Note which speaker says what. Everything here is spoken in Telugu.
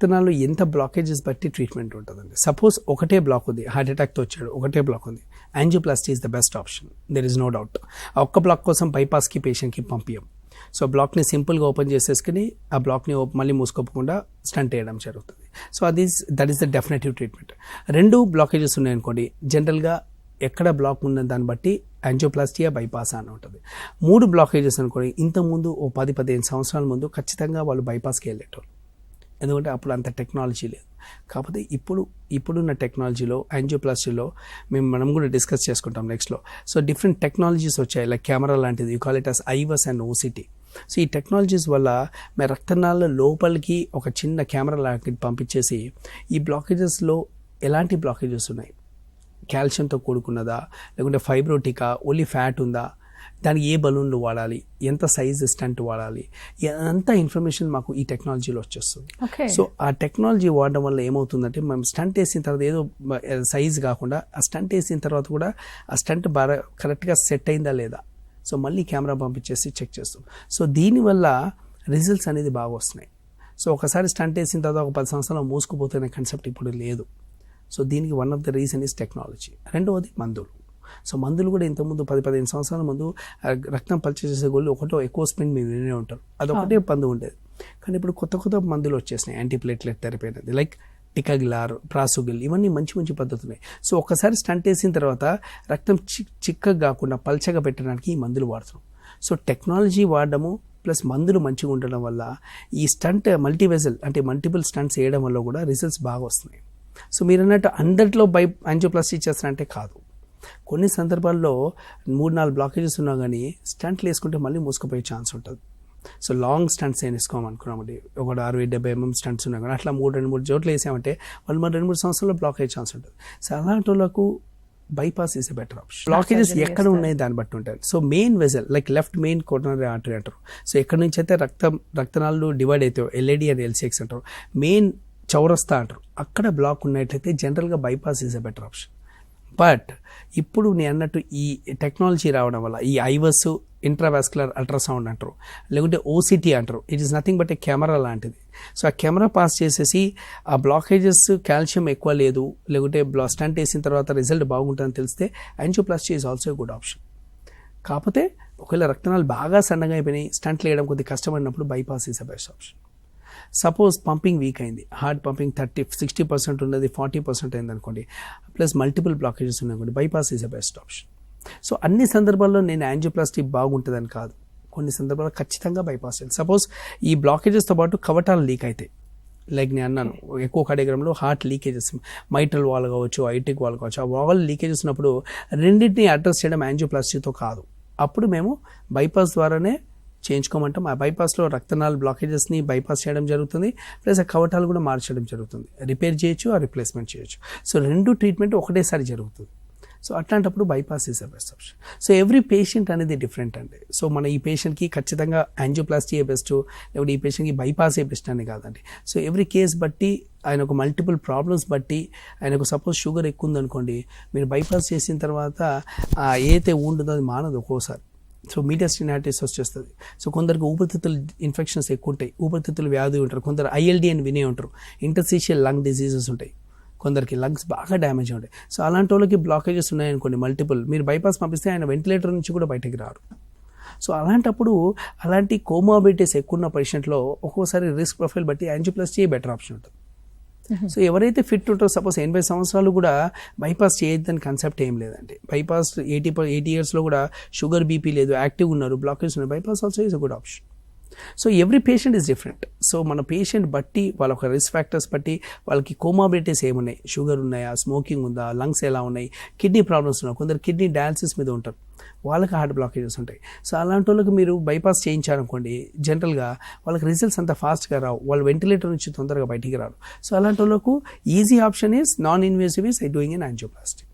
Speaker 1: విత్తనాలు ఎంత బ్లాకేజెస్ బట్టి ట్రీట్మెంట్ ఉంటుందండి? సపోజ్ ఒకటే బ్లాక్ ఉంది హార్ట్ అటాక్తో వచ్చాడు ఒకటే బ్లాక్ ఉంది. Angioplasty is the best option there is no doubt ఆ ఒక్క బ్లాక్ కోసం బైపాస్కి పేషెంట్కి పంపించం సో బ్లాక్ని సింపుల్గా ఓపెన్ చేసేసుకుని ఆ బ్లాక్ని మళ్ళీ మూసుకోకుండా స్టంట్ వేయడం జరుగుతుంది. సో అది that is the definitive treatment రెండు బ్లాకేజెస్ ఉన్నాయనుకోండి జనరల్గా ఎక్కడ బ్లాక్ ఉన్న దాన్ని బట్టి యాంజియోప్లాస్టియా బైపాస్ అని ఉంటుంది. మూడు బ్లాకేజెస్ అనుకోండి ఇంతకుముందు ఓ పది పదిహేను సంవత్సరాల ముందు ఖచ్చితంగా వాళ్ళు బైపాస్కి వెళ్ళేటోళ్ళు. ఎందుకంటే అప్పుడు అంత టెక్నాలజీ లేదు. కాకపోతే ఇప్పుడు ఇప్పుడున్న టెక్నాలజీలో యాంజియోప్లాస్టీలో మేము మనం కూడా డిస్కస్ చేసుకుంటాం నెక్స్ట్లో సో డిఫరెంట్ టెక్నాలజీస్ వచ్చాయి. లైక్ కెమెరా లాంటిది. యూకాలిటస్ ఐవస్ అండ్ ఓసిటీ సో ఈ టెక్నాలజీస్ వల్ల మీ రక్తనాళ లోపలికి ఒక చిన్న కెమెరా లాంటిది పంపించేసి ఈ బ్లాకేజెస్లో ఎలాంటి బ్లాకేజెస్ ఉన్నాయి? కాల్షియంతో కూడుకున్నదా? లేకుంటే ఫైబ్రోటికా ఓన్లీ ఫ్యాట్ ఉందా? దానికి ఏ బలూన్లు వాడాలి? ఎంత సైజ్ స్టంట్ వాడాలి? అంత ఇన్ఫర్మేషన్ మాకు ఈ టెక్నాలజీలో వచ్చేస్తుంది? సో ఆ టెక్నాలజీ వాడడం వల్ల ఏమవుతుందంటే మనం స్టంట్ వేసిన తర్వాత ఏదో సైజ్ కాకుండా ఆ స్టంట్ వేసిన తర్వాత కూడా ఆ స్టంట్ బాగా కరెక్ట్గా సెట్ అయిందా లేదా? సో మళ్ళీ కెమెరా పంపించేసి చెక్ చేస్తాం. సో దీనివల్ల రిజల్ట్స్ అనేది బాగా వస్తున్నాయి. సో ఒకసారి స్టంట్ వేసిన తర్వాత ఒక పది సంవత్సరాలు మూసుకుపోతున్న కాన్సెప్ట్ ఇప్పుడు లేదు. సో దీనికి one of the reason is technology. రెండవది మందులు. సో మందులు కూడా ఇంతకుముందు పది పదిహేను సంవత్సరాల ముందు రక్తం పల్చే చేసే గోళ్ళు ఒకటో ఎక్కువ స్పెండ్ మీరు వినే ఉంటారు. అదొకటే మందు ఉండేది. కానీ ఇప్పుడు కొత్త కొత్త మందులు వచ్చేసినాయి. యాంటీప్లేట్లెట్ థెరపీ అనేది లైక్ టికాగిలార్ ప్రాసుగిల్ ఇవన్నీ మంచి మంచి పద్ధతులు. ఉన్నాయి సో ఒకసారి స్టంట్ వేసిన తర్వాత రక్తం చి చిక్కగా కాకుండా పల్చగా పెట్టడానికి ఈ మందులు వాడుతున్నాం. సో టెక్నాలజీ వాడడము ప్లస్ మందులు మంచిగా ఉండడం వల్ల ఈ స్టంట్ మల్టీవెజల్ అంటే మల్టిపుల్ స్టంట్స్ వేయడం వల్ల కూడా రిజల్ట్స్ బాగా వస్తున్నాయి. సో మీరు అన్నట్టు అందరిలో బై యాంజియోప్లాస్టీ చేస్తారంటే కాదు. కొన్ని సందర్భాల్లో మూడు నాలుగు బ్లాకేజెస్ ఉన్నా కానీ స్టంట్లు వేసుకుంటే మళ్ళీ మూసుకుపోయే ఛాన్స్ ఉంటుంది. సో లాంగ్ స్టంట్స్ ఏం వేసుకోమనుకున్నామండి ఒక అరవై డెబ్బై ఎంఎం స్టంట్స్ ఉన్నా కానీ అట్లా మూడు రెండు మూడు చోట్ల వేసామంటే వాళ్ళు మరి రెండు మూడు సంవత్సరాల్లో బ్లాక్ అయ్యే ఛాన్స్ ఉంటుంది. సో అలాంటి వాళ్ళకు bypass is a better option blockages ఎక్కడ ఉన్నాయి దాన్ని బట్టి ఉంటాయి. So main vessel like left main coronary artery అంటారు. సో ఎక్కడి నుంచి అయితే రక్తం రక్తనాళాలు డివైడ్ అయితే ఎల్ఏడి అండ్ ఎల్సిఎక్స్ అంటారు. మెయిన్ చౌరస్తా అంటారు. అక్కడ బ్లాక్ ఉన్నట్లయితే జనరల్గా bypass is a better option but ఇప్పుడు నేను అన్నట్టు ఈ టెక్నాలజీ రావడం వల్ల ఈ ఐవస్ ఇంట్రావాస్కులర్ అల్ట్రాసౌండ్ అంటారు లేకుంటే ఓసిటీ అంటారు. It is nothing but a camera లాంటిది. సో ఆ కెమెరా పాస్ చేసేసి ఆ బ్లాకేజెస్ కాల్షియం ఎక్కువ లేదు లేకుంటే బ్లా స్టంట్ వేసిన తర్వాత రిజల్ట్ బాగుంటుందని తెలిస్తే angioplasty is also good option కాకపోతే ఒకవేళ రక్తనాలు బాగా సన్నగా అయిపోయినాయి స్టంట్లు వేయడం కొద్దిగా కష్టపడినప్పుడు bypass is a best option suppose pumping weak అయింది. Heart pumping thirty sixty percent ఉన్నది ఫార్టీ పర్సెంట్ అయింది అనుకోండి. ప్లస్ మల్టిపుల్ బ్లాకేజెస్ ఉన్నాయనుకోండి bypass is a best option so అన్ని సందర్భాల్లో నేను యాంజియోప్లాస్టీ బాగుంటుందని కాదు. కొన్ని సందర్భాల్లో ఖచ్చితంగా బైపాస్ చేయాలి. సపోజ్ ఈ బ్లాకేజెస్తో పాటు కవటాలు లీక్ అవుతాయి లైక్ నేను అన్నాను ఎక్కువ కడిగ్రామ్లో హార్ట్ లీకేజెస్ మైట్రల్ వాల్ కావచ్చు ఐటిక్ వాల్ కావచ్చు ఆ వాల్ లీకేజెస్ ఉన్నప్పుడు రెండింటిని అడ్రస్ చేయడం యాంజియోప్లాస్టీతో కాదు. అప్పుడు మేము బైపాస్ ద్వారానే చేయించుకోమంటాం. ఆ బైపాస్లో రక్తనాళ బ్లాకేజెస్ని బైపాస్ చేయడం జరుగుతుంది. ప్లస్ ఆ కవటాలు కూడా మార్చడం జరుగుతుంది. రిపేర్ చేయొచ్చు ఆ రిప్లేస్మెంట్ చేయొచ్చు. సో రెండు ట్రీట్మెంట్ ఒకటేసారి జరుగుతుంది. సో అట్లాంటప్పుడు bypass is best option. So every patient అనేది డిఫరెంట్ అండి. సో మన ఈ పేషెంట్కి ఖచ్చితంగా యాంజియోప్లాస్టీ బెస్ట్ లేకపోతే ఈ పేషెంట్కి బైపాస్ ఏ బెస్ట్ అని కాదండి. సో ఎవ్రీ కేస్ బట్టి ఆయనకు మల్టిపుల్ ప్రాబ్లమ్స్ బట్టి ఆయనకు సపోజ్ షుగర్ ఎక్కువ ఉందనుకోండి మీరు బైపాస్ చేసిన తర్వాత ఆ ఏదైతే ఉంటుందో అది మానదు ఒక్కోసారి. సో మీడియాస్టినాటిస్ వచ్చేస్తుంది. సో కొందరికి ఊపిరితిత్తుల ఇన్ఫెక్షన్స్ ఎక్కువ ఉంటాయి ఊపిరితిత్తుల వ్యాధి ఉంటారు. కొందరు ఐఎల్డి అని వినే ఉంటారు. ఇంటర్సీషియల్ లంగ్ డిసీజెస్ ఉంటాయి. కొందరికి లంగ్స్ బాగా డ్యామేజ్ ఉంటాయి. సో అలాంటి వాళ్ళకి బ్లాకేజెస్ ఉన్నాయనుకోండి మల్టిపుల్ మీరు బైపాస్ పంపిస్తే ఆయన వెంటిలేటర్ నుంచి కూడా బయటకు రారు. సో అలాంటప్పుడు అలాంటి కోమాబిలిటీస్ ఎక్కువ ఉన్న పేషెంట్లో ఒక్కోసారి రిస్క్ ప్రొఫైల్ బట్టి యాంజియోప్లాస్టీ బెటర్ ఆప్షన్ ఉంటుంది. సో ఎవరైతే ఫిట్ ఉంటారో సపోజ్ ఎనభై సంవత్సరాలు కూడా బైపాస్ చేయొద్దని కాన్సెప్ట్ ఏం లేదండి. బైపాస్ ఎయిటీ ఎయిటీ ఇయర్స్లో కూడా షుగర్ బీపీ లేదు యాక్టివ్ ఉన్నారు బ్లాకేజ్ ఉన్నారు bypass also is a good option so every patient is different so మన పేషెంట్ బట్టి వాళ్ళ ఒక రిస్క్ ఫ్యాక్టర్స్ బట్టి వాళ్ళకి కోమాబిలిటీస్ ఏమున్నాయి? షుగర్ ఉన్నాయా? స్మోకింగ్ ఉందా? లంగ్స్ ఎలా ఉన్నాయి? కిడ్నీ ప్రాబ్లమ్స్ ఉన్నాయి. కొందరు కిడ్నీ డయాలసిస్ మీద ఉంటారు. వాళ్ళకి హార్ట్ బ్లాకేజెస్ ఉంటాయి. సో అలాంటి వాళ్ళకి మీరు బైపాస్ చేయించారనుకోండి జనరల్గా వాళ్ళకి రిజల్ట్స్ అంత ఫాస్ట్గా రావు. వాళ్ళు వెంటిలేటర్ నుంచి తొందరగా బయటికి రారు. సో అలాంటి వాళ్ళకు easy option is non invasive is I doing in angioplastic